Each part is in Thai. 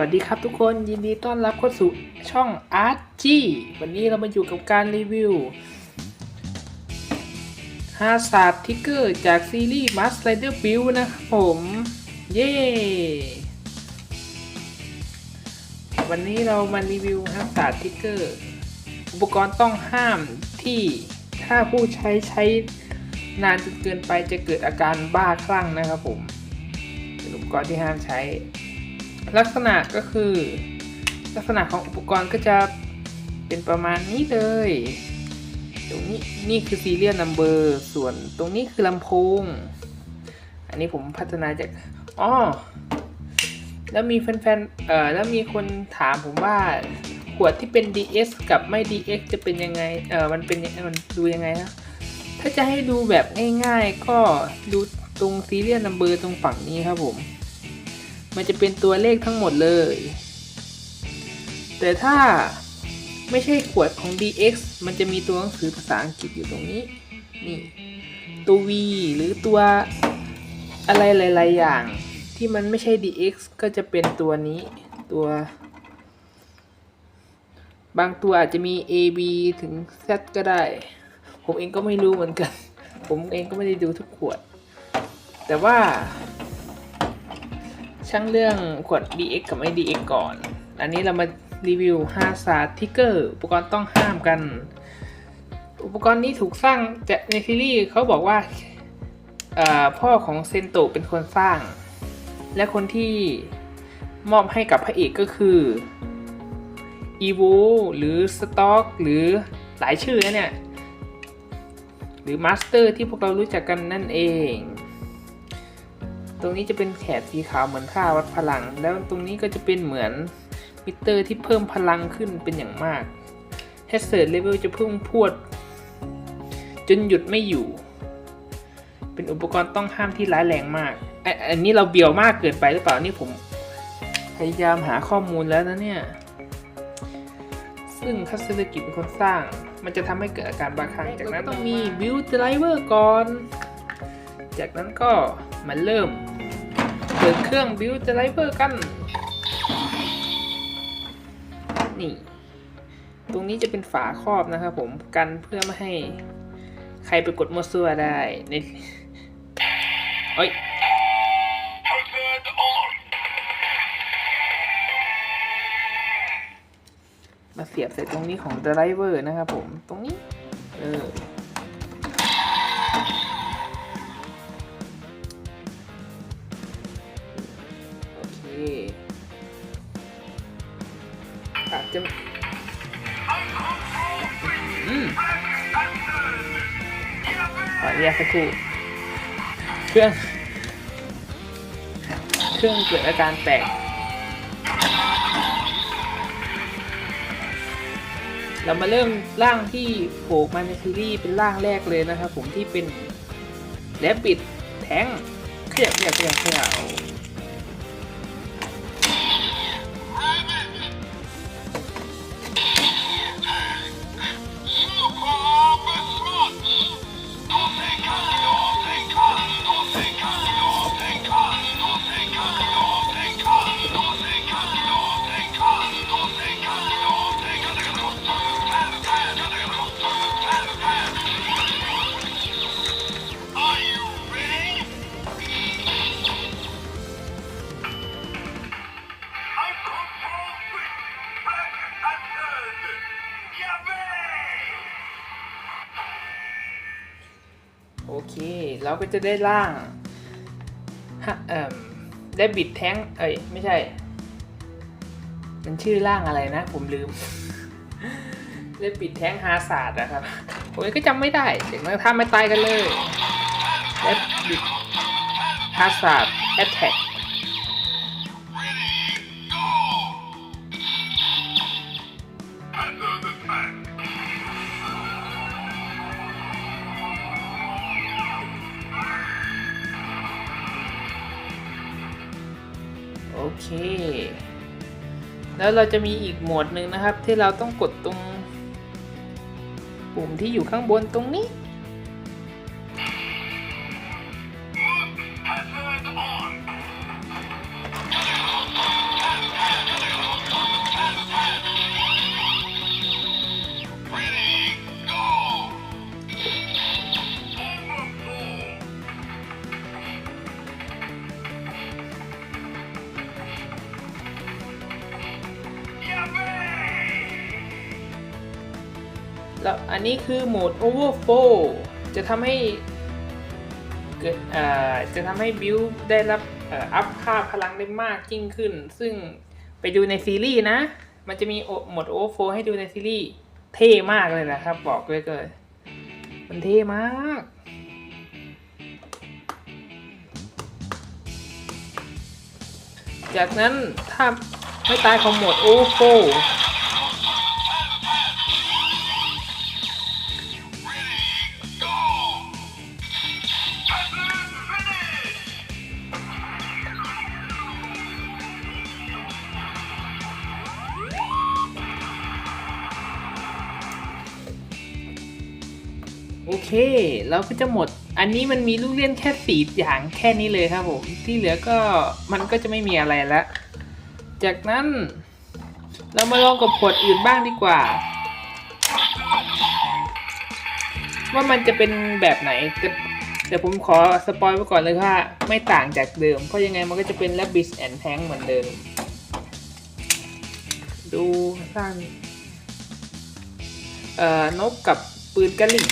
วัสดีครับทุกคนยินดีต้อนรับเข้าสู่ช่อง Art G วันนี้เรามาอยู่กับการรีวิวฮาซาร์ดทิกเกอร์จากซีรีส์ Mask Rider Build นะครับผม เย้ วันนี้เรามารีวิวฮาซาร์ดทิกเกอร์อุปกรณ์ต้องห้ามที่ถ้าผู้ใช้ใช้นานจนเกินไปจะเกิดอาการบ้าคลั่งนะครับผมเป็นอุปกรณ์ที่ห้ามใช้ ลักษณะก็คือ ลักษณะของอุปกรณ์ก็จะเป็นประมาณนี้เลย ตรงนี้นี่คือซีเรียลนัมเบอร์ส่วนตรงนี้คือลำโพง อันนี้ผมพัฒนาจากอ๋อแล้วมีแฟนๆเอ่อแล้วมีคนถามผมว่าขวดที่เป็น DS กับไม่ DX จะเป็นยังไง เออมันเป็นมันดูยังไงนะ ถ้าจะให้ดูแบบง่ายๆ ก็ดูตรงซีเรียลนัมเบอร์ตรงฝั่งนี้ครับผม มันจะเป็นตัวเลขทั้งหมดเลย แต่ถ้าไม่ใช่ขวดของ DX มันจะมีตัวหนังสือภาษาอังกฤษอยู่ตรงนี้ นี่ ตัว V หรือตัวอะไรหลาย ๆ อย่าง ที่มันไม่ใช่ DX ก็จะเป็นตัวนี้ ตัว บางตัวอาจจะมี A B ถึง Z ก็ได้ ผมเองก็ไม่รู้เหมือนกัน ผมเองก็ไม่ได้ดูทุกขวด แต่ว่า ช่างเรื่องขวด DX กับไม่ DX ก่อน อันนี้เรามารีวิว5ศาสตร์ทิกเกอร์อุปกรณ์ต้องห้ามกัน อุปกรณ์นี้ถูกสร้างจากในซีรีส์เขาบอกว่าพ่อของเซนโตเป็นคนสร้าง และคนที่มอบให้กับพระเอกก็คืออีโวหรือสต็อกหรือหลายชื่อนะเนี่ย หรือมาสเตอร์ที่พวกเรารู้จักกันนั่นเอง ตรงนี้จะเป็นแถบสีขาวเหมือนค่าวัดพลัง แล้วตรงนี้ก็จะเป็นเหมือนมิเตอร์ที่เพิ่มพลังขึ้นเป็นอย่างมาก h a z a r d level จะเพิ่มพวด จนหยุดไม่อยู่ เป็นอุปกรณ์ต้องห้ามที่ร้ายแรงมากอะอันนี้เราเบียวมากเกินไปหรือเปล่านี่ผม พยายามหาข้อมูลแล้วนะเนี่ย ซึ่งคัสเตอร์กิจเป็นคนสร้าง มันจะทำให้เกิดอาการบาคลังจากนั้นต้องมี build driver ก่อน จากนั้นก็มาเริ่ม ปิดเครื่อง build driver กัน นี่ ตรงนี้จะเป็นฝาครอบนะครับผมกันเพื่อไม่ให้ใครไปกดมัวซัวได้ในเอ้ยมาเสียบใส่ตรงนี้ของ driver นะครับผมตรงนี้ เออ จะอืมขออนุญาตสักครู่ เครื่อง เครื่องเกิดอาการแตกเรามาเริ่มร่างที่โผล่มาในซีรีส์เป็นร่างแรกเลยนะครับผมที่เป็นแลบบิดแทงเขียบเขียบเขียบเขียบ เราก็จะได้ล่างเอ่มได้บิดแท้ง เอ้ยไม่ใช่ มันชื่อล่างอะไรนะ ผมลืมได้บิดแท้งฮาศาสตร์นะครับผมก็จำไม่ได้เด็กนักท่าไม่ตายกันเลยได้บิดฮาศาสตร์แอตแทก อเค แล้วเราจะมีอีกโหมดหนึ่งนะครับ ที่เราต้องกดตรงปุ่มที่อยู่ข้างบนตรงนี้ อันนี้คือโหมด overflow จะทำให้เกิดอ่อจะทำให้บิวได้รับอ่ออัพค่าพลังได้มากยิ่งขึ้น ซึ่งไปดูในซีรีส์นะ มันจะมีโหมด overflow ให้ดูในซีรีส์เท่มากเลยนะครับ บอกเลยเกินมันเท่มากจากนั้นถ้าไม่ตายของโหมด overflow โโอเค เราก็จะหมด อันนี้มันมีลูกเล่นแค่สีอย่างแค่นี้เลยครับผม ที่เหลือก็มันก็จะไม่มีอะไรแล้วจากนั้น เรามาลองกับขวดอื่นบ้างดีกว่า ว่ามันจะเป็นแบบไหนแต่แต่ผมขอสปอยไว้ก่อนเลยว่าไม่ต่างจากเดิม เพราะยังไงมันก็จะเป็น Rabbit and Tank เหมือนเดิม ดูสร้างเอ่อนกกับปืนกระลิ่ง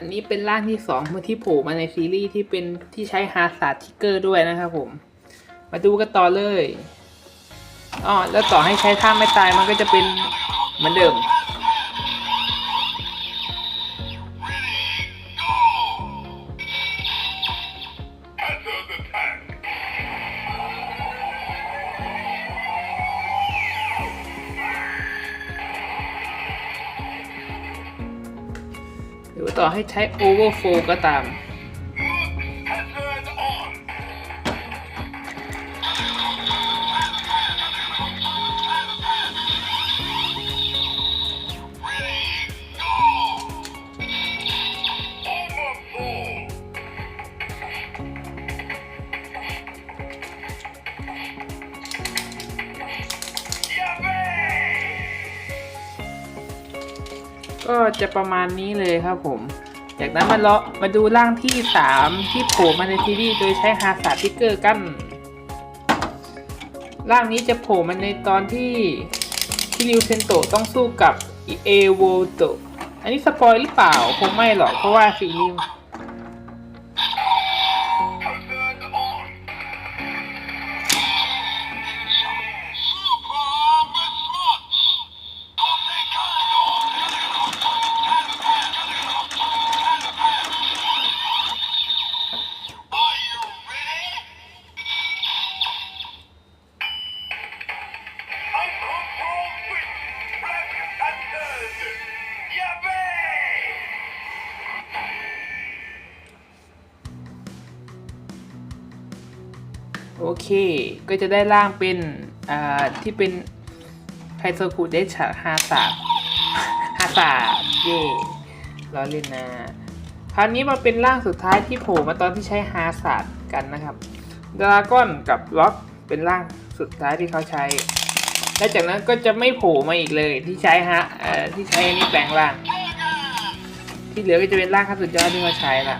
อันนี้เป็นร่างที่สองเมื่อที่โผล่มาในซีรีส์ที่เป็นที่ใช้ฮาร์สาทิกเกอร์ด้วยนะครับผม มาดูกันต่อเลยอ๋อแล้วต่อให้ใช้ท่าไม่ตายมันก็จะเป็นเหมือนเดิม ต่อให้ใช้โอเวอร์โฟก็ตาม จะประมาณนี้เลยครับผม จากนั้นมาเลาะมาดูร่างที่ 3 ที่โผล่มาในซีรีส์โดยใช้ฮาสาทิกเกอร์กัน ร่างนี้จะโผล่มาในตอนที่ที่ริวเซนโตะต้องสู้กับเอโวโตะอันนี้สปอยหรือเปล่าคงไม่หรอกเพราะว่าซีรีส์ โอเค ก็จะได้ร่างเป็นที่เป็นไคโซคุเดชะฮาสาฮาสาเย่ล้อเล่นนะ คราวนี้มาเป็นร่างสุดท้ายที่โผล่มาตอนที่ใช้ฮาสาดกันนะครับดราก้อนกับล็อกเป็นร่างสุดท้ายที่เขาใช้ และจากนั้นก็จะไม่โผล่มาอีกเลยที่ใช้ฮะที่ใช้อันนี้แปลงร่าง ที่เหลือก็จะเป็นร่างขั้นสุดยอดที่เขาใช้ละ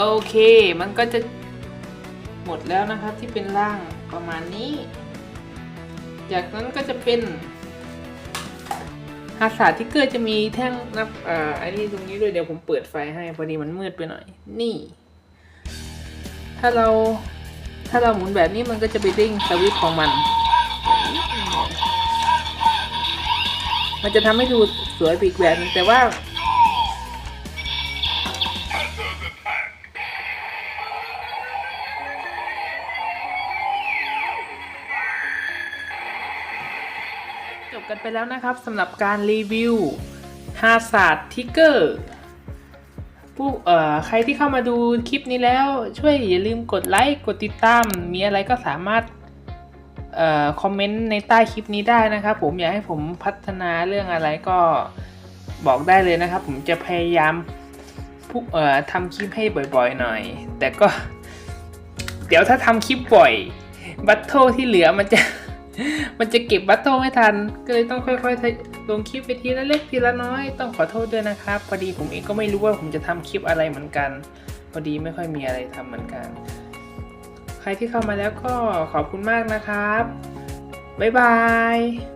โอเค มันก็จะหมดแล้วนะครับที่เป็นร่างประมาณนี้ จากนั้นก็จะเป็นฮาสาทิกเกอร์จะมีแท่งนับอ่าไอ้นี่ตรงนี้ด้วยเดี๋ยวผมเปิดไฟให้พอดีมันมืดไปหน่อย นี่ ถ้าเราถ้าเราหมุนแบบนี้มันก็จะไปเด้งสวิตของมัน มันจะทำให้ดูสวยปอีกแบบนึงแต่ว่า แล้วนะครับสำหรับการรีวิวฮาศาสตร์ทิกเกอร์ผู้เอ่อใครที่เข้ามาดูคลิปนี้แล้วช่วยอย่าลืมกดไลค์กดติดตาม มีอะไรก็สามารถเอ่อคอมเมนต์ในใต้คลิปนี้ได้นะครับผมอยากให้ผมพัฒนาเรื่องอะไรก็บอกได้เลยนะครับ ผมจะพยายามผู้เอ่อทำคลิปให้บ่อยๆหน่อย แต่ก็ เดี๋ยวถ้าทำคลิปบ่อย บัตโทที่เหลือมันจะ มันจะเก็บบัตโทไม่ทัน ก็เลยต้องค่อยๆลงคลิปไปทีละเล็กทีละน้อย ต้องขอโทษด้วยนะครับพอดีผมเองก็ไม่รู้ว่าผมจะทำคลิปอะไรเหมือนกัน พอดีไม่ค่อยมีอะไรทำเหมือนกัน ใครที่เข้ามาแล้วก็ขอบคุณมากนะครับ บ๊ายบาย